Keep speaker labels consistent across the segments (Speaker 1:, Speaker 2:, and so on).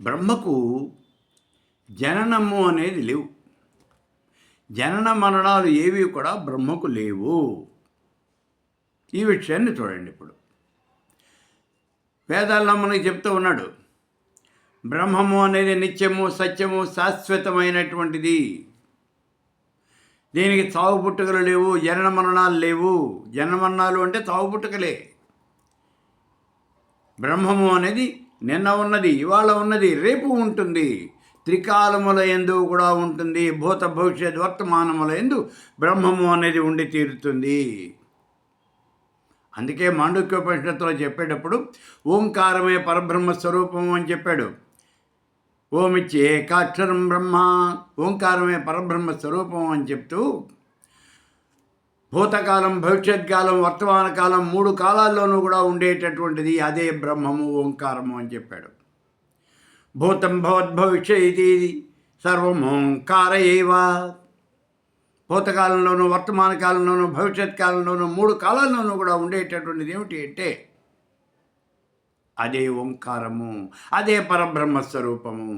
Speaker 1: బ్రహ్మకు జననము అనేది లేవు. జనన మరణాలు ఏవి కూడా బ్రహ్మకు లేవు. ఈ విషయాన్ని చూడండి ఇప్పుడు. వేదాల్లో మనకి చెప్తూ ఉన్నాడు బ్రహ్మము అనేది నిత్యము సత్యము శాశ్వతమైనటువంటిది. దీనికి చావు పుట్టుకలు లేవు జనన మరణాలు లేవు. జనమరణాలు అంటే చావు పుట్టుకలే. బ్రహ్మము అనేది నిన్న ఉన్నది ఇవాళ ఉన్నది రేపు ఉంటుంది. త్రికాలముల ఎందు కూడా ఉంటుంది భూత భవిష్యత్ వర్తమానముల ఎందు బ్రహ్మము అనేది ఉండి తీరుతుంది. అందుకే మాండుక్యోపనిషత్తులో చెప్పేటప్పుడు ఓంకారమే పరబ్రహ్మ స్వరూపము అని చెప్పాడు. ఓమిచ్చి ఏకాక్షరం బ్రహ్మ ఓంకారమే పరబ్రహ్మ స్వరూపం అని చెప్తూ భూతకాలం భవిష్యత్ కాలం వర్తమాన కాలం మూడు కాలాల్లోనూ కూడా ఉండేటటువంటిది అదే బ్రహ్మము ఓంకారము అని చెప్పాడు. భూతం భవద్భవిష్య ఇది సర్వం ఓంకార ఏవా. భూతకాలంలోనూ వర్తమాన కాలంలోనూ భవిష్యత్ కాలంలోనూ మూడు కాలాల్లోనూ కూడా ఉండేటటువంటిది ఏమిటి అంటే అదే ఓంకారము అదే పరబ్రహ్మ స్వరూపము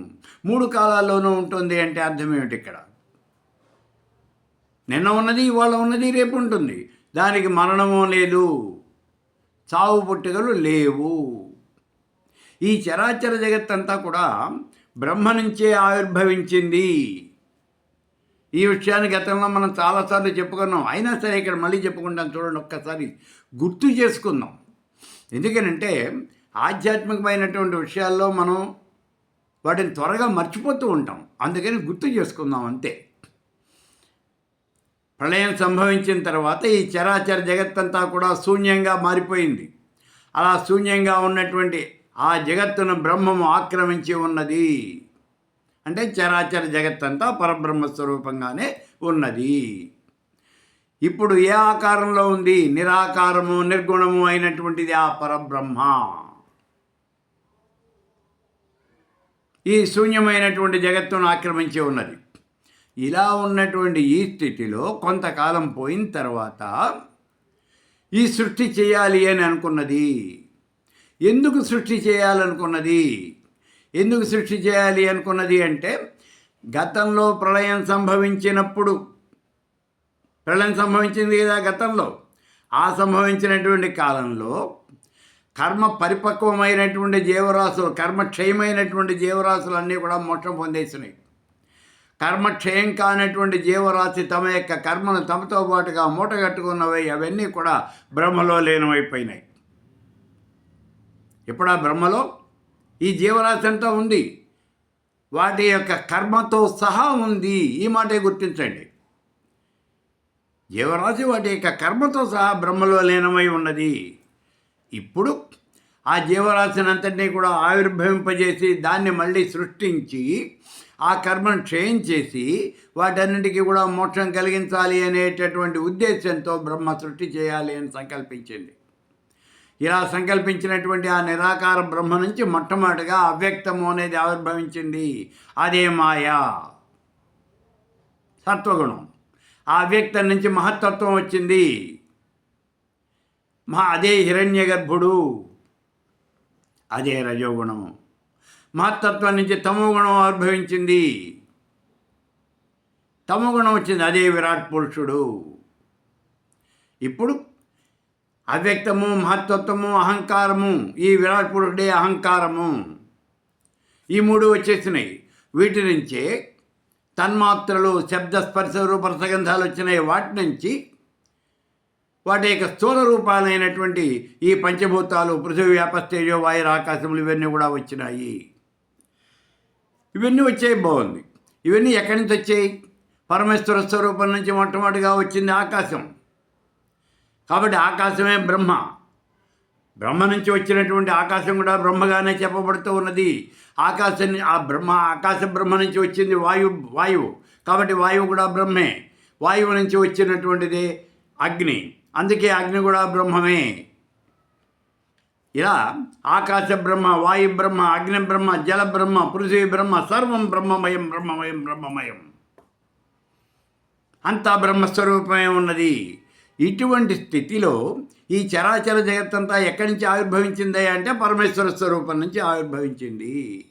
Speaker 1: మూడు కాలాల్లోనూ ఉంటుంది అంటే అర్థం ఏమిటి ఇక్కడ? నిన్న ఉన్నది ఇవాళ ఉన్నది రేపు ఉంటుంది. దానికి మరణము లేదు చావు పుట్టుకలు లేవు. ఈ చరాచర జగత్తంతా కూడా బ్రహ్మ నుంచే ఆవిర్భవించింది. ఈ విషయాన్ని గతంలో మనం చాలాసార్లు చెప్పుకున్నాం. అయినా సరే ఇక్కడ మళ్ళీ చెప్పుకుంటాం చూడండి ఒక్కసారి. గుర్తు చేసుకుందాం. ఎందుకనంటే ఆధ్యాత్మికమైనటువంటి విషయాల్లో మనం వాటిని త్వరగా మర్చిపోతూ ఉంటాం. అందుకని గుర్తు చేసుకుందాం అంతే. ప్రళయం సంభవించిన తర్వాత ఈ చరాచర జగత్తంతా కూడా శూన్యంగా మారిపోయింది. అలా శూన్యంగా ఉన్నటువంటి ఆ జగత్తును బ్రహ్మము ఆక్రమించి ఉన్నది. అంటే చరాచర జగత్తంతా పరబ్రహ్మ స్వరూపంగానే ఉన్నది. ఇప్పుడు ఏ ఆకారంలో ఉంది? నిరాకారము నిర్గుణము అయినటువంటిది ఆ పరబ్రహ్మ. ఈ శూన్యమైనటువంటి జగత్తును ఆక్రమించి ఉన్నది. ఇలా ఉన్నటువంటి ఈ స్థితిలో కొంతకాలం పోయిన తర్వాత ఈ సృష్టి చేయాలి అని అనుకున్నది. ఎందుకు సృష్టి చేయాలనుకున్నది? ఎందుకు సృష్టి చేయాలి అనుకున్నది అంటే గతంలో ప్రళయం సంభవించినప్పుడు ప్రళయం సంభవించింది కదా గతంలో. ఆ సంభవించినటువంటి కాలంలో కర్మ పరిపక్వమైనటువంటి జీవరాశులు కర్మక్షయమైనటువంటి జీవరాశులు అన్నీ కూడా మోక్షం పొందేసినాయి. కర్మక్షయం కానటువంటి జీవరాశి తమ యొక్క కర్మను తమతో పాటుగా మూటగట్టుకున్నవి అవన్నీ కూడా బ్రహ్మలో లీనమైపోయినాయి. ఇప్పుడు ఆ బ్రహ్మలో? ఈ జీవరాశి అంతా ఉంది. వాటి యొక్క కర్మతో సహా ఉంది. ఈ మాటే గుర్తించండి. జీవరాశి వాటి యొక్క కర్మతో సహా బ్రహ్మలో లీనమై ఉన్నది. ఇప్పుడు ఆ జీవరాశిని అంతటినీ కూడా ఆవిర్భవింపజేసి దాన్ని మళ్ళీ సృష్టించి ఆ కర్మను క్షయం చేసి వాటన్నిటికీ కూడా మోక్షం కలిగించాలి అనేటటువంటి ఉద్దేశంతో బ్రహ్మ సృష్టి చేయాలి అని సంకల్పించింది. ఇలా సంకల్పించినటువంటి ఆ నిరాకార బ్రహ్మ నుంచి మొట్టమొదటిగా అవ్యక్తము అనేది ఆవిర్భవించింది. అదే మాయా. సత్వగుణం. ఆ అవ్యక్తం నుంచి మహత్తత్వం వచ్చింది. మా అదే హిరణ్య గర్భుడు అదే రజోగుణము మహత్తత్వం నుంచి తమో గుణం ఆవిర్భవించింది. తమో గుణం వచ్చింది అదే విరాట్ పురుషుడు. ఇప్పుడు అవ్యక్తము మహత్తత్వము అహంకారము ఈ విరాట్ పురుషుడే అహంకారము. ఈ మూడు వచ్చేసినాయి. వీటి నుంచే తన్మాత్రలు శబ్ద స్పర్శ రూప రసగంధాలు వచ్చినాయి. వాటి నుంచి వాటి యొక్క స్థూల రూపాలైనటువంటి ఈ పంచభూతాలు పృథివీ వ్యాపస్తేజో వాయుర ఆకాశములు ఇవన్నీ కూడా వచ్చినాయి. ఇవన్నీ వచ్చాయి బాగుంది. ఇవన్నీ ఎక్కడి నుంచి వచ్చాయి? పరమేశ్వర స్వరూపం నుంచి మొట్టమొదటిగా వచ్చింది ఆకాశం. కాబట్టి ఆకాశమే బ్రహ్మ. బ్రహ్మ నుంచి వచ్చినటువంటి ఆకాశం కూడా బ్రహ్మగానే చెప్పబడుతూ ఉన్నది. ఆకాశం ఆ బ్రహ్మ ఆకాశ బ్రహ్మ నుంచి వచ్చింది వాయు వాయువు. కాబట్టి వాయువు కూడా బ్రహ్మే. వాయువు నుంచి వచ్చినటువంటిది అగ్ని. అందుకే అగ్ని కూడా బ్రహ్మమే. ఇలా ఆకాశ బ్రహ్మ వాయు బ్రహ్మ అగ్ని బ్రహ్మ జల బ్రహ్మ పృథ్వీ బ్రహ్మ సర్వం బ్రహ్మమయం బ్రహ్మమయం బ్రహ్మమయం. అంతా బ్రహ్మస్వరూపమే ఉన్నది. ఇటువంటి స్థితిలో ఈ చరాచర జగత్తంతా ఎక్కడి నుంచి ఆవిర్భవించింది అంటే పరమేశ్వర స్వరూపం నుంచి ఆవిర్భవించింది.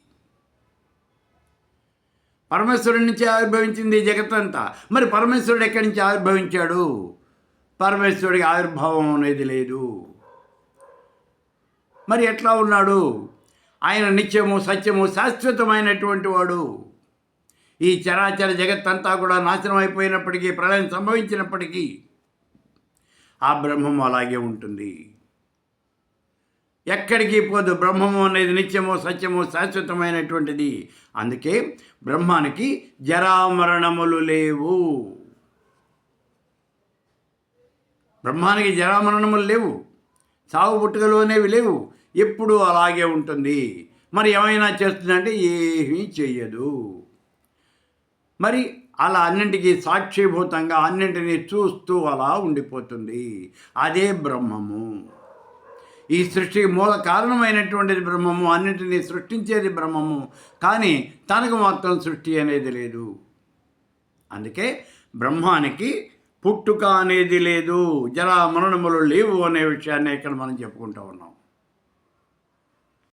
Speaker 1: పరమేశ్వరుడి నుంచి ఆవిర్భవించింది జగత్తంతా. మరి పరమేశ్వరుడు ఎక్కడి నుంచి ఆవిర్భవించాడు? పరమేశ్వరుడికి ఆవిర్భావం అనేది లేదు. మరి ఎట్లా ఉన్నాడు? ఆయన నిత్యము సత్యము శాశ్వతమైనటువంటి వాడు. ఈ చరాచర జగత్తంతా కూడా నాశనం అయిపోయినప్పటికీ ప్రళయం సంభవించినప్పటికీ ఆ బ్రహ్మము అలాగే ఉంటుంది. ఎక్కడికి పోదు బ్రహ్మము అనేది నిత్యము సత్యము శాశ్వతమైనటువంటిది. అందుకే బ్రహ్మానికి జరామరణములు లేవు. బ్రహ్మానికి జరామరణములు లేవు. సాగు పుట్టుకలు అనేవి లేవు. ఎప్పుడూ అలాగే ఉంటుంది. మరి ఏమైనా చేస్తుందంటే ఏమీ చెయ్యదు. మరి అలా అన్నింటికీ సాక్షిభూతంగా అన్నింటినీ చూస్తూ అలా ఉండిపోతుంది. అదే బ్రహ్మము. ఈ సృష్టికి మూల కారణమైనటువంటిది బ్రహ్మము అన్నింటినీ సృష్టించేది బ్రహ్మము. కానీ తనకు మాత్రం సృష్టి అనేది లేదు. అందుకే బ్రహ్మానికి పుట్టుక అనేది లేదు. జరా మరణములు లేవు అనే విషయాన్ని ఇక్కడ మనం చెప్పుకుంటూ ఉన్నాం.